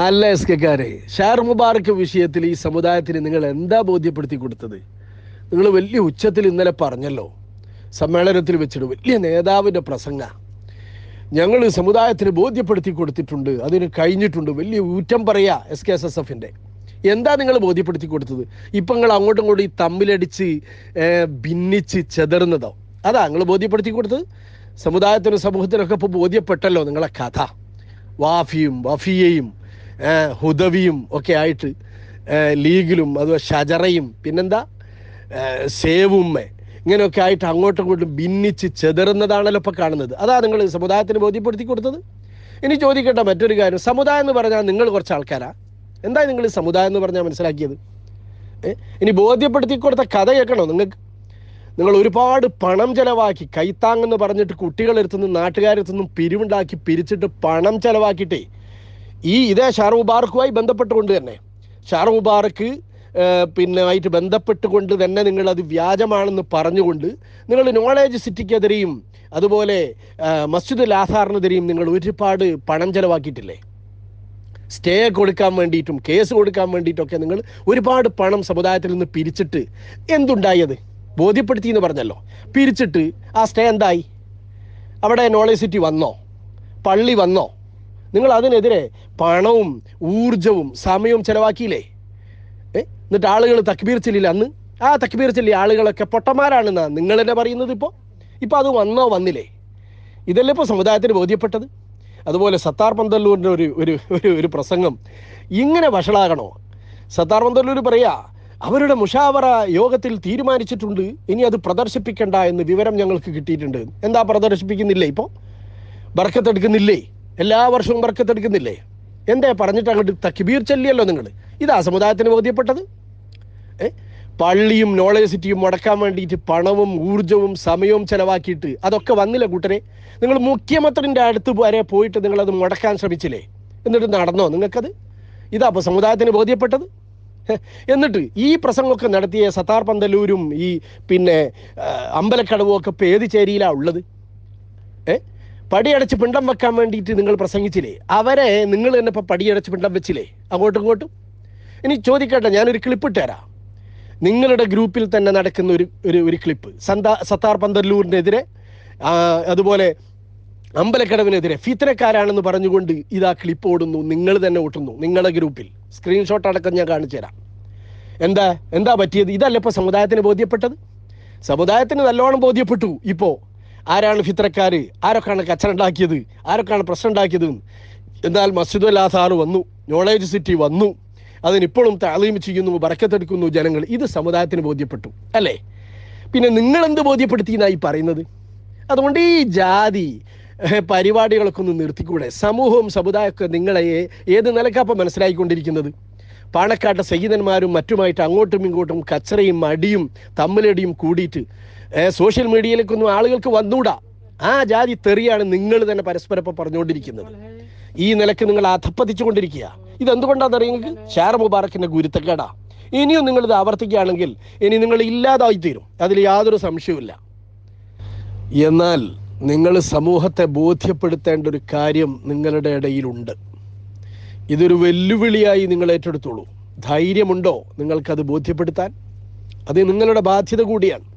അല്ല എസ് കെക്കാരെ ഷാർ മുബാറക്ക് വിഷയത്തിൽ ഈ സമുദായത്തിന് നിങ്ങൾ എന്താ ബോധ്യപ്പെടുത്തി കൊടുത്തത്? നിങ്ങൾ വലിയ ഉച്ചത്തിൽ ഇന്നലെ പറഞ്ഞല്ലോ സമ്മേളനത്തിൽ വെച്ചിട്ട് വലിയ നേതാവിന്റെ പ്രസംഗ. ഞങ്ങൾ സമുദായത്തിന് ബോധ്യപ്പെടുത്തി കൊടുത്തിട്ടുണ്ട് അതിന് കഴിഞ്ഞിട്ടുണ്ട് വലിയ ഊറ്റം പറയാ എസ് കെ എസ് എസ് എഫിന്റെ. എന്താ നിങ്ങൾ ബോധ്യപ്പെടുത്തി കൊടുത്തത്? ഇപ്പം നിങ്ങൾ അങ്ങോട്ടും ഇങ്ങോട്ടും ഈ തമ്മിലടിച്ച് ഭിന്നിച്ച് ചെതറുന്നതോ? അതാ നിങ്ങൾ ബോധ്യപ്പെടുത്തി കൊടുത്തത്? സമുദായത്തിനും സമൂഹത്തിനൊക്കെ ഇപ്പോൾ ബോധ്യപ്പെട്ടല്ലോ നിങ്ങളെ കഥ. വാഫിയും വഫിയയും ഹുദവിയും ഒക്കെ ആയിട്ട് ലീഗിലും അതുപോലെ ഷജറയും പിന്നെന്താ? സേവുമ്മ ഇങ്ങനെയൊക്കെ ആയിട്ട് അങ്ങോട്ടും ഇങ്ങോട്ടും ഭിന്നിച്ച് ചെതറുന്നതാണല്ലോ ഇപ്പോൾ കാണുന്നത്. അതാ നിങ്ങൾ സമുദായത്തിന് ബോധ്യപ്പെടുത്തി കൊടുത്തത്. ഇനി ചോദിക്കട്ടെ മറ്റൊരു കാര്യം സമുദായം എന്ന് പറഞ്ഞാൽ നിങ്ങൾ കുറച്ച് ആൾക്കാരാ. എന്താ നിങ്ങൾ സമുദായം എന്ന് പറഞ്ഞാൽ മനസ്സിലാക്കിയത്? ഇനി ബോധ്യപ്പെടുത്തി കൊടുത്ത കഥ കേൾക്കണോ നിങ്ങൾക്ക്? നിങ്ങൾ ഒരുപാട് പണം ചെലവാക്കി കൈത്താങ്ങെന്ന് പറഞ്ഞിട്ട് കുട്ടികളെടുത്തുനിന്നും നാട്ടുകാരെടുത്തുനിന്നും പിരിവുണ്ടാക്കി പിരിച്ചിട്ട് പണം ചെലവാക്കിയിട്ടേ ഈ ഇതേ ഷാർ മുബാറക്കുമായി ബന്ധപ്പെട്ടുകൊണ്ട് തന്നെ. ഷാർ മുബാറക്ക് പിന്നെ ആയിട്ട് ബന്ധപ്പെട്ടുകൊണ്ട് തന്നെ നിങ്ങൾ അത് വ്യാജമാണെന്ന് പറഞ്ഞുകൊണ്ട് നിങ്ങൾ നോളേജ് സിറ്റിക്കെതിരെയും അതുപോലെ മസ്ജിദ് ലാസാറിനെതിരെയും നിങ്ങൾ ഒരുപാട് പണം ചെലവാക്കിയിട്ടില്ലേ? സ്റ്റേ കൊടുക്കാൻ വേണ്ടിയിട്ടും കേസ് കൊടുക്കാൻ വേണ്ടിയിട്ടൊക്കെ നിങ്ങൾ ഒരുപാട് പണം സമുദായത്തിൽ നിന്ന് പിരിച്ചിട്ട് എന്തുണ്ടായത്? ബോധ്യപ്പെടുത്തി എന്ന് പറഞ്ഞല്ലോ. പിരിച്ചിട്ട് ആ സ്റ്റേ എന്തായി? അവിടെ നോളേജ് സിറ്റി വന്നോ? പള്ളി വന്നോ? നിങ്ങൾ അതിനെതിരെ പണവും ഊർജവും സമയവും ചെലവാക്കിയില്ലേ? എന്നിട്ട് ആളുകൾ തക്ബീർ ചെല്ലില്ല അന്ന്? ആ തക്ബീർ ചെല്ലി ആളുകളൊക്കെ പൊട്ടന്മാരാണെന്നാ നിങ്ങൾ തന്നെ പറയുന്നത് ഇപ്പോൾ ഇപ്പോൾ അത് വന്നോ വന്നില്ലേ? ഇതല്ലേ ഇപ്പോൾ സമുദായത്തിന് ബോധ്യപ്പെട്ടത്? അതുപോലെ സത്താർ പന്തല്ലൂരിന്റെ ഒരു ഒരു ഒരു ഒരു പ്രസംഗം ഇങ്ങനെ വഷളാകണോ? സത്താർ പന്തല്ലൂർ പറയാ അവരുടെ മുഷാവറ യോഗത്തിൽ തീരുമാനിച്ചിട്ടുണ്ട് ഇനി അത് പ്രദർശിപ്പിക്കണ്ട എന്ന് വിവരം ഞങ്ങൾക്ക് കിട്ടിയിട്ടുണ്ട്. എന്താ പ്രദർശിപ്പിക്കുന്നില്ലേ ഇപ്പോൾ ബർക്കത്തെടുക്കുന്നില്ലേ എല്ലാ വർഷവും വർക്കത്തെടുക്കുന്നില്ലേ? എന്തേ പറഞ്ഞിട്ട് അങ്ങോട്ട് തക്കിബീർ ചൊല്ലിയല്ലോ നിങ്ങൾ ഇതാ സമുദായത്തിന് ബോധ്യപ്പെട്ടത്. പള്ളിയും നോളേജ് സിറ്റിയും മുടക്കാൻ വേണ്ടിയിട്ട് പണവും ഊർജവും സമയവും ചെലവാക്കിയിട്ട് അതൊക്കെ വന്നില്ല കൂട്ടരെ? നിങ്ങൾ മുഖ്യമന്ത്രിന്റെ അടുത്ത് വരെ പോയിട്ട് നിങ്ങളത് മുടക്കാൻ ശ്രമിച്ചില്ലേ? എന്നിട്ട് നടന്നോ നിങ്ങൾക്കത്? ഇതാ അപ്പോൾ സമുദായത്തിന് ബോധ്യപ്പെട്ടത്. എന്നിട്ട് ഈ പ്രസംഗമൊക്കെ നടത്തിയ സത്താർ പന്തലൂരും ഈ പിന്നെ അമ്പലക്കടവും ഒക്കെ ഏത് ചേരിയിലാണ് ഉള്ളത്? ഏ? പടിയടച്ച് പിണ്ടം വെക്കാൻ വേണ്ടിയിട്ട് നിങ്ങൾ പ്രസംഗിച്ചില്ലേ? അവരെ നിങ്ങൾ തന്നെ ഇപ്പോൾ പടിയടച്ച് പിണ്ടം വെച്ചില്ലേ? അങ്ങോട്ടും ഇങ്ങോട്ടും? ഇനി ചോദിക്കട്ടെ ഞാനൊരു ക്ലിപ്പ് ഇട്ടുതരാം നിങ്ങളുടെ ഗ്രൂപ്പിൽ തന്നെ നടക്കുന്ന ഒരു ഒരു ഒരു ക്ലിപ്പ് സന്താ സത്താർ പന്തല്ലൂരിനെതിരെ അതുപോലെ അമ്പലക്കടവിനെതിരെ ഫിത്തരക്കാരാണെന്ന് പറഞ്ഞുകൊണ്ട് ഇതാ ക്ലിപ്പ് ഓടുന്നു. നിങ്ങൾ തന്നെ ഓട്ടുന്നു നിങ്ങളുടെ ഗ്രൂപ്പിൽ. സ്ക്രീൻഷോട്ട് അടക്കം ഞാൻ കാണിച്ചു തരാം. എന്താ? എന്താ പറ്റിയത്? ഇതല്ല ഇപ്പോൾ സമുദായത്തിന് ബോധ്യപ്പെട്ടത്? സമുദായത്തിന് നല്ലോണം ബോധ്യപ്പെട്ടു ഇപ്പോൾ ആരാണ് ഫിത്രക്കാർ ആരൊക്കെയാണ് കച്ചറ ഉണ്ടാക്കിയത് ആരൊക്കെയാണ് പ്രശ്നം ഉണ്ടാക്കിയത് എന്നാൽ മസ്ജിദ് അല്ലാസാർ വന്നു നോളേജ് സിറ്റി വന്നു. അതിനിപ്പോഴും താളീം ചെയ്യുന്നു ബറക്കത്തെടുക്കുന്നു ജനങ്ങൾ. ഇത് സമുദായത്തിന് ബോധ്യപ്പെട്ടു അല്ലേ? പിന്നെ നിങ്ങൾ എന്ത് ബോധ്യപ്പെടുത്തി എന്നായി പറയുന്നത്? അതുകൊണ്ട് ഈ ജാതി പരിപാടികളൊക്കെ ഒന്ന് നിർത്തിക്കൂടെ? സമൂഹവും സമുദായമൊക്കെ നിങ്ങളെ ഏത് നിലക്കാപ്പം മനസ്സിലാക്കിക്കൊണ്ടിരിക്കുന്നത് പാണക്കാട്ടെ സയ്യിദന്മാരും മറ്റുമായിട്ട് അങ്ങോട്ടും ഇങ്ങോട്ടും കച്ചറയും അടിയും തമ്മിലടിയും കൂടിയിട്ട് സോഷ്യൽ മീഡിയയിലേക്കൊന്നും ആളുകൾക്ക് വന്നൂടാ. ആ ജാതി തെറിയാണ് നിങ്ങൾ തന്നെ പരസ്പരം ഇപ്പം പറഞ്ഞുകൊണ്ടിരിക്കുന്നത്. ഈ നിലയ്ക്ക് നിങ്ങൾ അധപ്പതിച്ചുകൊണ്ടിരിക്കുക ഇതെന്തുകൊണ്ടാണെന്ന് അറിയുമെങ്കിൽ ഷാർ മുബാറക്കിന്റെ ഗുരുത്തക്കേടാ. ഇനിയും നിങ്ങൾ ഇത് ആവർത്തിക്കുകയാണെങ്കിൽ ഇനി നിങ്ങൾ ഇല്ലാതായി തീരും അതിൽ യാതൊരു സംശയവുമില്ല. എന്നാൽ നിങ്ങൾ സമൂഹത്തെ ബോധ്യപ്പെടുത്തേണ്ട ഒരു കാര്യം നിങ്ങളുടെ ഇടയിലുണ്ട്. ഇതൊരു വെല്ലുവിളിയായി നിങ്ങൾ ഏറ്റെടുത്തോളൂ. ധൈര്യമുണ്ടോ നിങ്ങൾക്കത് ബോധ്യപ്പെടുത്താൻ? അത് നിങ്ങളുടെ ബാധ്യത കൂടിയാണ്.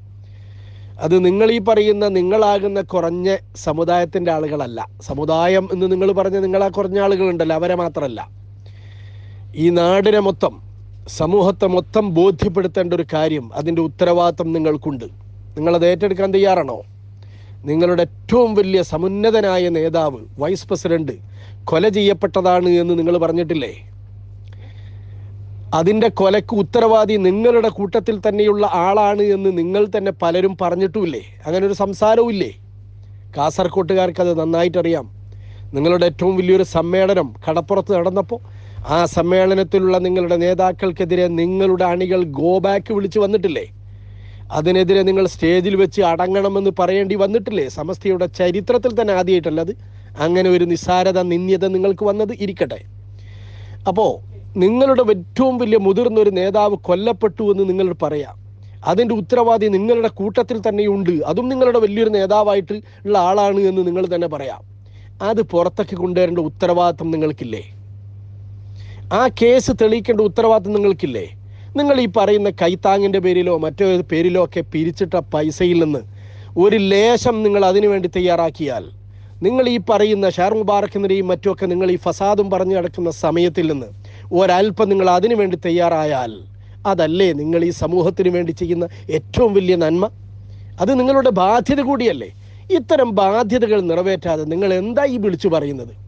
അത് നിങ്ങൾ ഈ പറയുന്ന നിങ്ങളാകുന്ന കുറഞ്ഞ സമുദായത്തിന്റെ ആളുകളല്ല. സമുദായം എന്ന് നിങ്ങൾ പറഞ്ഞ നിങ്ങളാ കുറഞ്ഞ ആളുകളുണ്ടല്ലോ അവരെ മാത്രമല്ല. ഈ നാടിനെ മൊത്തം സമൂഹത്തെ മൊത്തം ബോധ്യപ്പെടുത്തേണ്ട ഒരു കാര്യം അതിന്റെ ഉത്തരവാദിത്വം നിങ്ങൾക്കുണ്ട്. നിങ്ങളത് ഏറ്റെടുക്കാൻ തയ്യാറാണോ? നിങ്ങളുടെ ഏറ്റവും വലിയ സമുന്നതനായ നേതാവ് വൈസ് പ്രസിഡന്റ് കൊല ചെയ്യപ്പെട്ടതാണ് എന്ന് നിങ്ങൾ പറഞ്ഞിട്ടില്ലേ? അതിന്റെ കൊലക്ക് ഉത്തരവാദി നിങ്ങളുടെ കൂട്ടത്തിൽ തന്നെയുള്ള ആളാണ് എന്ന് നിങ്ങൾ തന്നെ പലരും പറഞ്ഞിട്ടുമില്ലേ? അങ്ങനെ ഒരു സംസാരവും ഇല്ലേ കാസർകോട്ടുകാർക്ക് അത് നന്നായിട്ടറിയാം. നിങ്ങളുടെ ഏറ്റവും വലിയൊരു സമ്മേളനം കടപ്പുറത്ത് നടന്നപ്പോൾ ആ സമ്മേളനത്തിലുള്ള നിങ്ങളുടെ നേതാക്കൾക്കെതിരെ നിങ്ങളുടെ അണികൾ ഗോ ബാക്ക് വിളിച്ചു വന്നിട്ടില്ലേ? അതിനെതിരെ നിങ്ങൾ സ്റ്റേജിൽ വെച്ച് അടങ്ങണമെന്ന് പറയേണ്ടി വന്നിട്ടില്ലേ? സമസ്തയുടെ ചരിത്രത്തിൽ തന്നെ ആദ്യമായിട്ടല്ലത് അങ്ങനെ ഒരു നിസ്സാരത നിന്ദ്യത നിങ്ങൾക്ക് വന്നത് ഇരിക്കട്ടെ. അപ്പോൾ നിങ്ങളുടെ ഏറ്റവും വലിയ മുതിർന്ന ഒരു നേതാവ് കൊല്ലപ്പെട്ടു എന്ന് നിങ്ങൾ പറയാം. അതിന്റെ ഉത്തരവാദി നിങ്ങളുടെ കൂട്ടത്തിൽ തന്നെയുണ്ട്. അതും നിങ്ങളുടെ വലിയൊരു നേതാവായിട്ട് ഉള്ള ആളാണ് എന്ന് നിങ്ങൾ തന്നെ പറയാം. അത് പുറത്തേക്ക് കൊണ്ടുവരേണ്ട ഉത്തരവാദിത്വം നിങ്ങൾക്കില്ലേ? ആ കേസ് തെളിയിക്കേണ്ട ഉത്തരവാദിത്വം നിങ്ങൾക്കില്ലേ? നിങ്ങൾ ഈ പറയുന്ന കൈത്താങ്ങിന്റെ പേരിലോ മറ്റോ പേരിലോ ഒക്കെ പിരിച്ചിട്ട പൈസയിൽ നിന്ന് ഒരു ലേശം നിങ്ങൾ അതിനു വേണ്ടി തയ്യാറാക്കിയാൽ നിങ്ങൾ ഈ പറയുന്ന ഷാർ മുബാറക്കിനെയും മറ്റുമൊക്കെ നിങ്ങൾ ഈ ഫസാദും പറഞ്ഞു നടക്കുന്ന സമയത്തിൽ നിന്ന് ഒരല്പം നിങ്ങൾ അതിനു വേണ്ടി തയ്യാറായാൽ അതല്ലേ നിങ്ങൾ ഈ സമൂഹത്തിന് വേണ്ടി ചെയ്യുന്ന ഏറ്റവും വലിയ നന്മ? അത് നിങ്ങളുടെ ബാധ്യത കൂടിയല്ലേ? ഇത്തരം ബാധ്യതകൾ നിറവേറ്റാതെ നിങ്ങൾ എന്താ ഈ വിളിച്ചു പറയുന്നത്?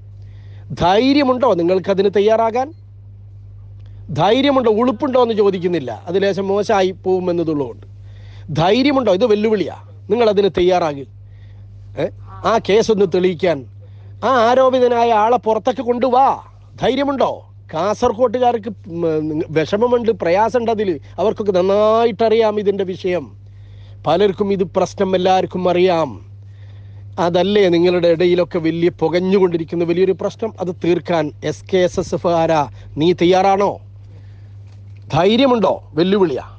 ധൈര്യമുണ്ടോ നിങ്ങൾക്കതിന് തയ്യാറാകാൻ? ധൈര്യമുണ്ടോ ഉളുപ്പുണ്ടോ എന്ന് ചോദിക്കുന്നില്ല. അത് ലേശം മോശമായി പോകുമെന്നതുള്ളതുകൊണ്ട്. ധൈര്യമുണ്ടോ? ഇത് വെല്ലുവിളിയാ. നിങ്ങൾ അതിന് തയ്യാറാകി? ആ കേസൊന്ന് തെളിയിക്കാൻ. ആ ആരോപിതനായ ആളെ പുറത്തൊക്കെ കൊണ്ടുവാ. ധൈര്യമുണ്ടോ? കാസർകോട്ടുകാർക്ക് വിഷമമുണ്ട് പ്രയാസമുണ്ട് അതിൽ അവർക്കൊക്കെ നന്നായിട്ടറിയാം ഇതിന്റെ വിഷയം. പലർക്കും ഇത് പ്രശ്നം എല്ലാവർക്കും അറിയാം. അതല്ലേ നിങ്ങളുടെ ഇടയിലൊക്കെ വലിയ പുകഞ്ഞുകൊണ്ടിരിക്കുന്ന വലിയൊരു പ്രശ്നം? അത് തീർക്കാൻ S K S S F ആരാ? നീ തയ്യാറാണോ? ധൈര്യമുണ്ടോ വെല്ലുവിളിയാ?